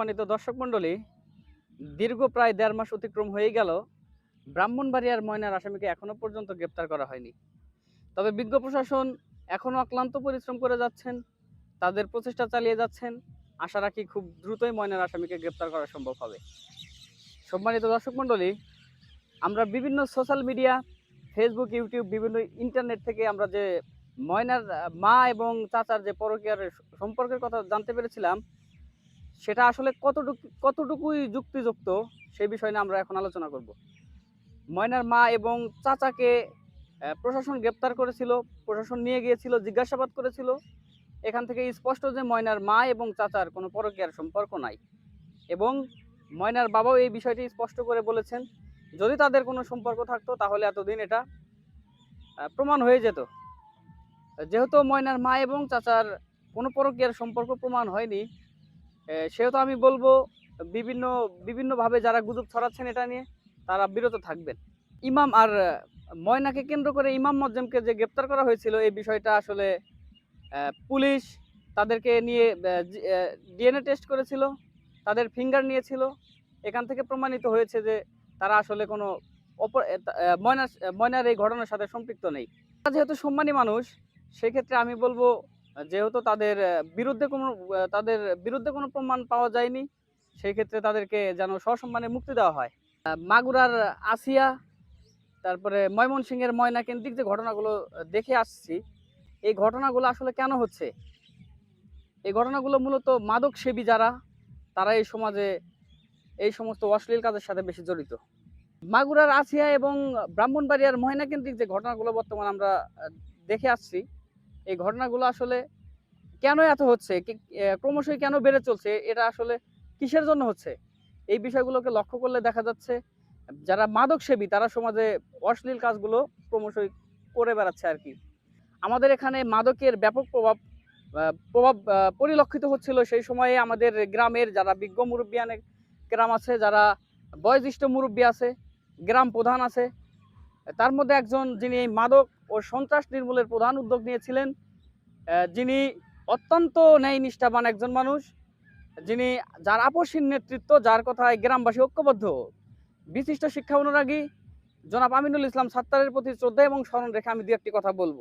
সম্মানিত দর্শক মণ্ডলী, দীর্ঘ প্রায় দেড় মাস অতিক্রম হয়ে গেল। ব্রাহ্মণবাড়িয়ার ময়নার আসামিকে এখনও পর্যন্ত গ্রেপ্তার করা হয়নি। তবে বিজ্ঞ প্রশাসন এখনও অক্লান্ত পরিশ্রম করে যাচ্ছেন, তাদের প্রচেষ্টা চালিয়ে যাচ্ছেন। আশা রাখি খুব দ্রুতই ময়নার আসামিকে গ্রেপ্তার করা সম্ভব হবে। সম্মানিত দর্শক মণ্ডলী, আমরা বিভিন্ন সোশ্যাল মিডিয়া, ফেসবুক, ইউটিউব, বিভিন্ন ইন্টারনেট থেকে আমরা যে ময়নার মা এবং চাচার যে পরকীয়ার সম্পর্কের কথা জানতে পেরেছিলাম সেটা আসলে কতটুকু, কতটুকুই যুক্তিযুক্ত সেই বিষয় নিয়ে আমরা এখন আলোচনা করব। ময়নার মা এবং চাচাকে প্রশাসন গ্রেপ্তার করেছিল, প্রশাসন নিয়ে গিয়েছিল, জিজ্ঞাসাবাদ করেছিল। এখান থেকে স্পষ্ট যে ময়নার মা এবং চাচার কোনো পরকীয়ার সম্পর্ক নাই এবং ময়নার বাবাও এই বিষয়টি স্পষ্ট করে বলেছেন, যদি তাদের কোনো সম্পর্ক থাকতো তাহলে এতদিন এটা প্রমাণ হয়ে যেত। যেহেতু ময়নার মা এবং চাচার কোনো পরকীয়ার সম্পর্ক প্রমাণ হয়নি সেহেতু আমি বলব বিভিন্ন বিভিন্নভাবে যারা গুজব ছড়াচ্ছেন এটা নিয়ে তারা বিরত থাকবেন। ইমাম আর ময়নাকে কেন্দ্র করে ইমাম মজ্জেমকে যে গ্রেপ্তার করা হয়েছিল এই বিষয়টা আসলে পুলিশ তাদেরকে নিয়ে ডিএনএ টেস্ট করেছিল তাদের ফিঙ্গার নিয়েছিল। এখান থেকে প্রমাণিত হয়েছে যে তারা আসলে কোনো অপর আহ, ময়নার এই ঘটনার সাথে সম্পৃক্ত নেই। যেহেতু সম্মানী মানুষ সেক্ষেত্রে আমি বলব যেহেতু তাদের বিরুদ্ধে কোনো তাদের বিরুদ্ধে কোনো প্রমাণ পাওয়া যায়নি, সেই ক্ষেত্রে তাদেরকে যেন সসম্মানে মুক্তি দেওয়া হয়। মাগুরার আসিয়া, তারপরে ময়মনসিংহের ময়না কেন্দ্রিক যে ঘটনাগুলো দেখে আসছি, এই ঘটনাগুলো আসলে কেন হচ্ছে? এই ঘটনাগুলো মূলত মাদক সেবী যারা, তারা এই সমাজে এই সমস্ত অশ্লীল কাজের সাথে বেশি জড়িত। মাগুরার আসিয়া এবং ব্রাহ্মণবাড়িয়ার ময়না কেন্দ্রিক যে ঘটনাগুলো বর্তমান আমরা দেখে আসছি এই ঘটনাগুলো আসলে কেন এত হচ্ছে? ক্রমশই কেন বেড়ে চলছে? এটা আসলে কিসের জন্য হচ্ছে? এই বিষয়গুলোকে লক্ষ্য করলে দেখা যাচ্ছে, যারা মাদক সেবী তারা সমাজে অশ্লীল কাজগুলো ক্রমশই করে বেড়াচ্ছে আর কি। আমাদের এখানে মাদকের ব্যাপক প্রভাব প্রভাব পরিলক্ষিত হচ্ছিল সেই সময়ে আমাদের গ্রামের যারা বিজ্ঞ মুরব্বিয়ানে গ্রাম আছে, যারা বয়োজ্যেষ্ঠ মুরব্বী আছে, গ্রাম প্রধান আছে, তার মধ্যে একজন যিনি মাদক ও সন্ত্রাস নির্মূলের প্রধান উদ্যোগ নিয়েছিলেন যিনি অত্যন্ত ন্যায় নিষ্ঠাবান একজন মানুষ, যিনি যার আপসীন নেতৃত্ব, যার কথায় গ্রামবাসী ঐক্যবদ্ধ। বিশিষ্ট শিক্ষা অনুরাগী জনাব আমিনুল ইসলাম সাত্তারের প্রতি শ্রদ্ধা এবং স্মরণ রেখে আমি দু একটি কথা বলব।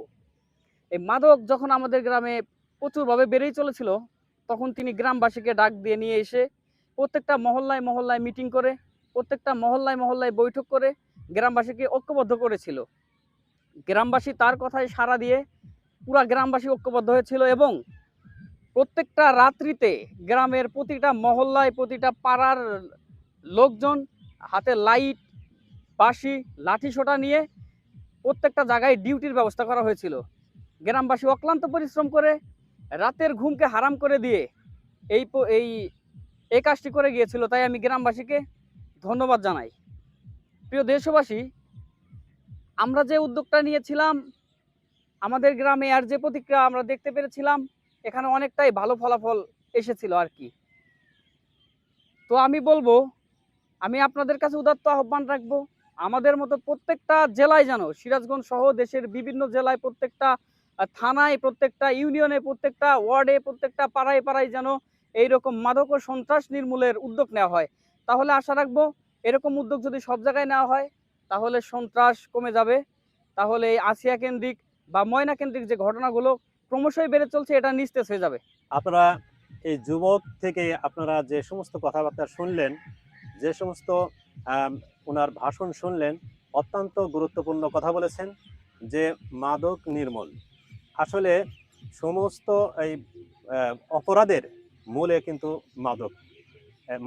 এই মাদক যখন আমাদের গ্রামে প্রচুরভাবে বেড়েই চলেছিল, তখন তিনি গ্রামবাসীকে ডাক দিয়ে নিয়ে এসে প্রত্যেকটা মহল্লায় মহল্লায় মিটিং করে, প্রত্যেকটা মহল্লায় মহল্লায় বৈঠক করে গ্রামবাসীকে ঐক্যবদ্ধ করেছিল। গ্রামবাসী তার কথায় সাড়া দিয়ে পুরা গ্রামবাসী ঐক্যবদ্ধ হয়েছিল এবং প্রত্যেকটা রাত্রিতে গ্রামের প্রতিটা মহল্লায়, প্রতিটা পাড়ার লোকজন হাতে লাইট, বাঁশি লাঠি সোটা নিয়ে প্রত্যেকটা জায়গায় ডিউটির ব্যবস্থা করা হয়েছিল। গ্রামবাসী অক্লান্ত পরিশ্রম করে রাতের ঘুমকে হারাম করে দিয়ে এই এই এই কাজটি করে গিয়েছিল। তাই আমি গ্রামবাসীকে ধন্যবাদ জানাই। প্রিয় দেশবাসী আমরা যে উদ্যোগটা নিয়েছিলাম, আমাদের গ্রামে আর যে প্রতিক্রিয়া আমরা দেখতে পেরেছিলাম, এখানে অনেকটাই ভালো ফলাফল এসেছিল আর কি। তো আমি বলব, আমি আপনাদের কাছে উদাত্ত আহ্বান রাখব, আমাদের মতো প্রত্যেকটা জেলায় যেন, সিরাজগঞ্জ সহ দেশের বিভিন্ন জেলায় প্রত্যেকটা থানায় প্রত্যেকটা, ইউনিয়নে প্রত্যেকটা, ওয়ার্ডে প্রত্যেকটা পাড়ায় পাড়ায় যেন এইরকম মাদক ও সন্ত্রাস নির্মূলের উদ্যোগ নেওয়া হয়। তাহলে আশা রাখব, এরকম উদ্যোগ যদি সব জায়গায় নেওয়া হয় তাহলে সন্ত্রাস কমে যাবে। তাহলে এই আসিয়া কেন্দ্রিক বা ময়না কেন্দ্রিক যে ঘটনাগুলো ক্রমশই বেড়ে চলছে, এটা নিস্তেজ হয়ে যাবে। আপনারা এই যুবক থেকে আপনারা যে সমস্ত কথাবার্তা শুনলেন, যে সমস্ত ওনার ভাষণ শুনলেন, অত্যন্ত গুরুত্বপূর্ণ কথা বলেছেন যে মাদক নির্মূল। আসলে সমস্ত এই অপরাধের মূলে কিন্তু মাদক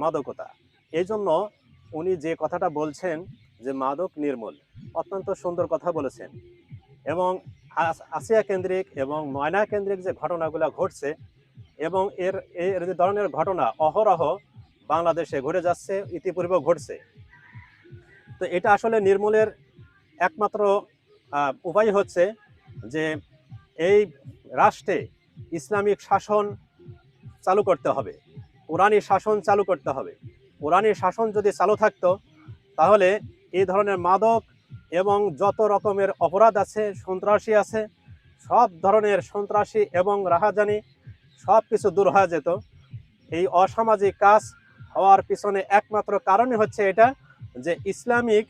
মাদকতা। এই জন্য উনি যে কথাটা বলছেন যে মাদক নির্মূল, অত্যন্ত সুন্দর কথা বলেছেন। এবং আসিয়া কেন্দ্রিক এবং ময়না কেন্দ্রিক যে ঘটনাগুলো ঘটছে এবং এর এর যে ধরনের ঘটনা অহরহ বাংলাদেশে ঘটে যাচ্ছে ইতিপূর্বে ঘটছে। তো এটা আসলে নির্মূলের একমাত্র উপায় হচ্ছে যে এই রাষ্ট্রে ইসলামিক শাসন চালু করতে হবে। কোরআনী শাসন চালু করতে হবে। কোরআনী শাসন যদি চালু থাকতো, তাহলে এই ধরনের মাদক এবং যত রকমের অপরাধ আছে, সন্ত্রাসী আছে, সব ধরনের সন্ত্রাসী এবং রাহাজানি সব কিছু দূর হয়ে যেত। এই অসামাজিক কাজ হওয়ার পিছনে একমাত্র কারণই হচ্ছে এটা যে ইসলামিক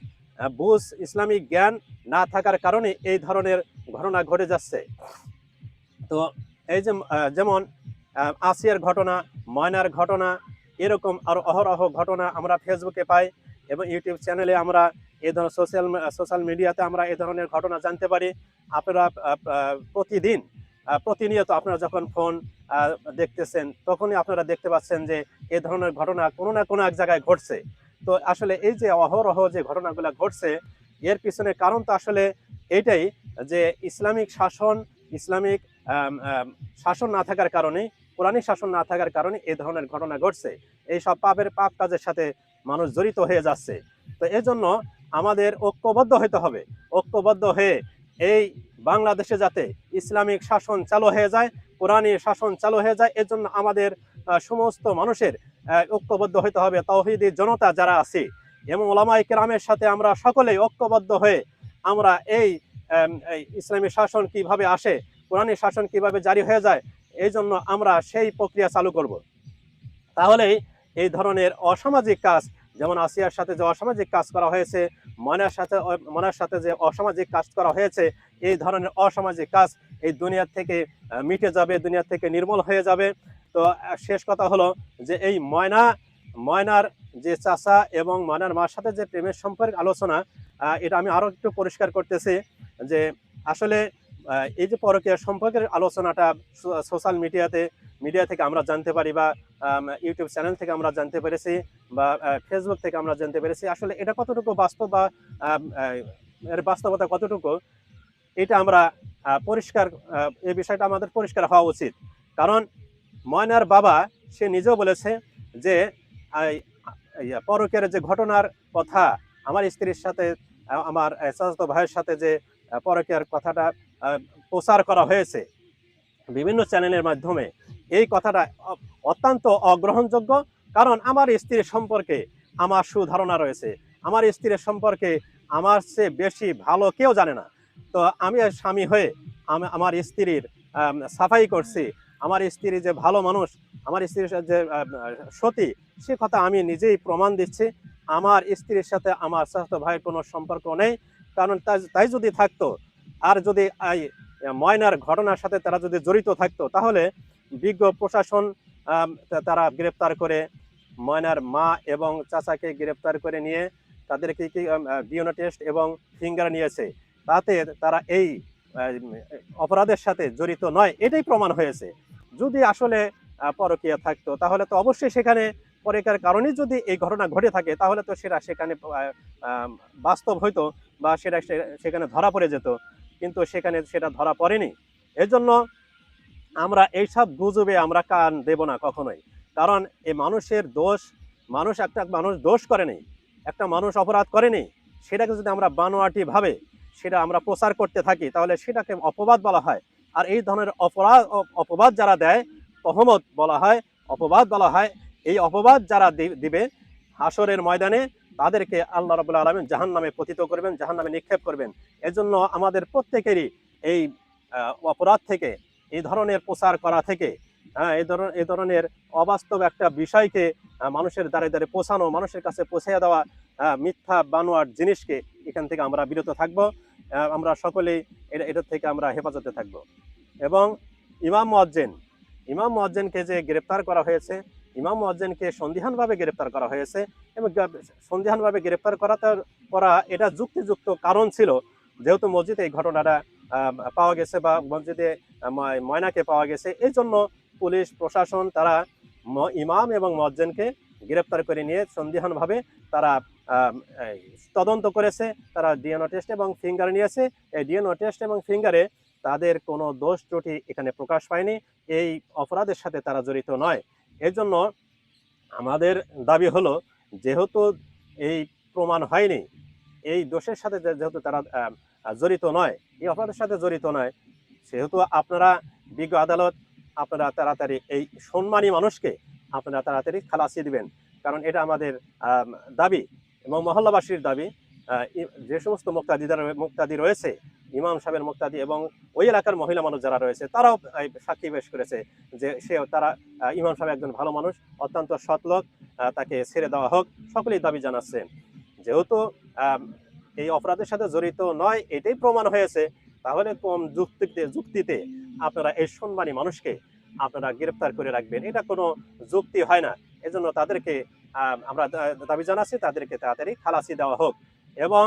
বুঝ, ইসলামিক জ্ঞান না থাকার কারণে এই ধরনের ঘটনা ঘটে যাচ্ছে। তো এই যে যেমন আসিয়ার ঘটনা, ময়নার ঘটনা, এরকম আরও অহরহ ঘটনা আমরা ফেসবুকে পাই। এবং ইউটিউব চ্যানেলে আমরা এ ধরনের সোশ্যাল সোশ্যাল মিডিয়াতে আমরা এ ধরনের ঘটনা জানতে পারি। আপনারা প্রতিদিন প্রতিনিয়ত আপনারা যখন ফোন দেখতেছেন, তখনই আপনারা দেখতে পাচ্ছেন যে এ ধরনের ঘটনা কোনো না কোনো এক জায়গায় ঘটছে। তো আসলে এই যে অহরহ যে ঘটনাগুলো ঘটছে, এর পিছনে কারণ তো আসলে এইটাই যে ইসলামিক শাসন ইসলামিক শাসন না থাকার কারণে কোরআনিক শাসন না থাকার কারণে এ ধরনের ঘটনা ঘটছে। এই সব পাপের, পাপ কাজের সাথে মানুষ জড়িত হয়ে যাচ্ছে। তো এজন্য আমাদের ঐক্যবদ্ধ হতে হবে। ঐক্যবদ্ধ হয়ে এই বাংলাদেশে যাতে ইসলামিক শাসন চালু হয়ে যায়, কোরআনী শাসন চালু হয়ে যায়, এজন্য আমাদের সমস্ত মানুষের ঐক্যবদ্ধ হতে হবে। তৌহিদি জনতা যারা আছে এবং ওলামাই কেরামের সাথে আমরা সকলেই ঐক্যবদ্ধ হয়ে আমরা এই এই ইসলামী শাসন কীভাবে আসে, কোরআনী শাসন কীভাবে জারি হয়ে যায় এই জন্য আমরা সেই প্রক্রিয়া চালু করব। তাহলেই এই ধরনের অসামাজিক কাজ, যেমন আসিয়ার সাথে যে অসামাজিক কাজ করা হয়েছে, ময়নার সাথে ময়নার সাথে যে অসামাজিক কাজ করা হয়েছে, এই ধরনের অসামাজিক কাজ এই দুনিয়া থেকে মিটে যাবে দুনিয়া থেকে নির্মূল হয়ে যাবে। তো শেষ কথা হলো যে এই ময়না, ময়নার যে চাচা এবং ময়নার মার সাথে যে প্রেমের সম্পর্ক আলোচনা এটা আমি আরও একটু পরিষ্কার করতেছি যে আসলে এই যে পরকীয়া সম্পর্কের আলোচনাটা সোশ্যাল মিডিয়াতে, মিডিয়া থেকে আমরা জানতে পারি বা ইউটিউব চ্যানেল থেকে আমরা জানতে পেরেছি বা ফেসবুক থেকে আমরা জানতে পেরেছি, আসলে এটা কতটুকু বাস্তব বা এর বাস্তবতা কতটুকু, এটা আমরা পরিষ্কার এই বিষয়টা আমাদের পরিষ্কার হওয়া উচিত। কারণ ময়নার বাবা, সে নিজেও বলেছে যে পরকের যে ঘটনার কথা, আমার স্ত্রীর সাথে আমার চাচাতো ভাইয়ের সাথে যে পরকের কথাটা প্রচার করা হয়েছে। বিভিন্ন চ্যানেলের মাধ্যমে। এই কথাটা অত্যন্ত অগ্রহণযোগ্য, কারণ আমার স্ত্রীর সম্পর্কে আমার সুধারণা রয়েছে। আমার স্ত্রীর সম্পর্কে আমার চেয়ে বেশি ভালো কেউ জানে না। তো আমি স্বামী হয়ে আমি আমার স্ত্রীর সাফাই করছি। আমার স্ত্রী যে ভালো মানুষ, আমার স্ত্রীর যে সতী, সে কথা আমি নিজেই প্রমাণ দিচ্ছি। আমার স্ত্রীর সাথে আমার চাচাতো ভাইয়ের কোনো সম্পর্ক নেই। কারণ তাই যদি থাকতো আর যদি ময়নার ঘটনার সাথে তারা যদি জড়িত থাকতো, তাহলে বিজ্ঞ প্রশাসন তারা গ্রেপ্তার করে ময়নার মা এবং চাচাকে গ্রেপ্তার করে নিয়ে তাদেরকে কি ডিএনএ টেস্ট এবং ফিঙ্গার নিয়েছে। তাতে তারা এই অপরাধের সাথে জড়িত নয়, এটাই প্রমাণ হয়েছে। যদি আসলে পরকীয়া থাকতো, তাহলে তো অবশ্যই সেখানে পরকার কারণে যদি এই ঘটনা ঘটে থাকে, তাহলে তো সেটা সেখানে বাস্তব হইতো বা সেটা সেখানে ধরা পড়ে যেত। কিন্তু সেখানে সেটা ধরা পড়েনি। এজন্য আমরা এইসব গুজবে আমরা কান দেব না কখনোই। কারণ এই মানুষের দোষ, মানুষ একটা মানুষ দোষ করেনি একটা মানুষ অপরাধ করেনি সেটাকে যদি আমরা বানোয়াটি ভাবে, সেটা আমরা প্রচার করতে থাকি, তাহলে সেটাকে অপবাদ বলা হয়। আর এই ধরনের অপরাধ, অপবাদ যারা দেয়, তহমত বলা হয়, অপবাদ বলা হয়, এই অপবাদ যারা দিবে হাসরের ময়দানে তাদেরকে আল্লাহ রবুল্লা আলমিন জাহান নামে পতিত করবেন জাহান নামে নিক্ষেপ করবেন। এজন্য আমাদের প্রত্যেকেরই এই অপরাধ থেকে, এই ধরনের প্রচার করা থেকে হ্যাঁ এই ধরনের এই ধরনের অবাস্তব একটা বিষয়কে মানুষের দ্বারে দ্বারে পৌঁছানো মানুষের কাছে পৌঁছে দেওয়া মিথ্যা বানোয়ার জিনিসকে এখান থেকে আমরা বিরত থাকব আমরা সকলেই এটা এটার থেকে আমরা হেফাজতে থাকব। এবং ইমাম মুয়াজ্জিন, ইমাম মুয়াজ্জিনকে যে গ্রেপ্তার করা হয়েছে ইমাম মুয়াজ্জিনকে সন্দিহানভাবে গ্রেপ্তার করা হয়েছে এবং সন্দিহানভাবে গ্রেপ্তার করাতে করা এটা যুক্তিযুক্ত কারণ ছিল। যেহেতু মসজিদে এই ঘটনাটা পাওয়া গেছে বা মসজিদে ময়নাকে পাওয়া গেছে এই জন্য পুলিশ, প্রশাসন তারা ইমাম এবং মজ্জেনকে গ্রেপ্তার করে নিয়ে সন্দিহানভাবে তারা তদন্ত করেছে। তারা ডিএনও টেস্ট এবং ফিঙ্গার নিয়েছে। এই ডিএনও টেস্ট এবং ফিঙ্গারে তাদের কোনো দোষ ত্রুটি এখানে প্রকাশ পায়নি। এই অপরাধের সাথে তারা জড়িত নয়। এর জন্য আমাদের দাবি হলো, যেহেতু এই প্রমাণ হয়নি, এই দোষের সাথে যেহেতু তারা জড়িত নয়, এই অপরাধের সাথে জড়িত নয়, সেহেতু আপনারা বিজ্ঞ আদালত আপনারা তাড়াতাড়ি এই সম্মানী মানুষকে আপনারা তাড়াতাড়ি খালাসি দিবেন। কারণ এটা আমাদের দাবি এবং মহল্লাবাসীর দাবি। যে সমস্ত মুক্তাদিদার, মুক্তাদি রয়েছে ইমাম সাহেবের মুক্তাদি এবং ওই এলাকার মহিলা মানুষ যারা রয়েছে তারাও সাক্ষী পেশ করেছে যে সে তারা ইমাম সাহেব একজন ভালো মানুষ অত্যন্ত সৎ লোক আহ, তাকে ছেড়ে দেওয়া হোক সকলেই দাবি জানাচ্ছে। যেহেতু এই অপরাধের সাথে জড়িত নয় এটাই প্রমাণ হয়েছে তাহলে কোন যুক্তিতে যুক্তিতে আপনারা এই সম্মানী মানুষকে আপনারা গ্রেপ্তার করে রাখবেন? এটা কোনো যুক্তি হয় না। এজন্য তাদেরকে আমরা দাবি জানাচ্ছি তাদেরকে তাড়াতাড়ি খালাসি দেওয়া হোক এবং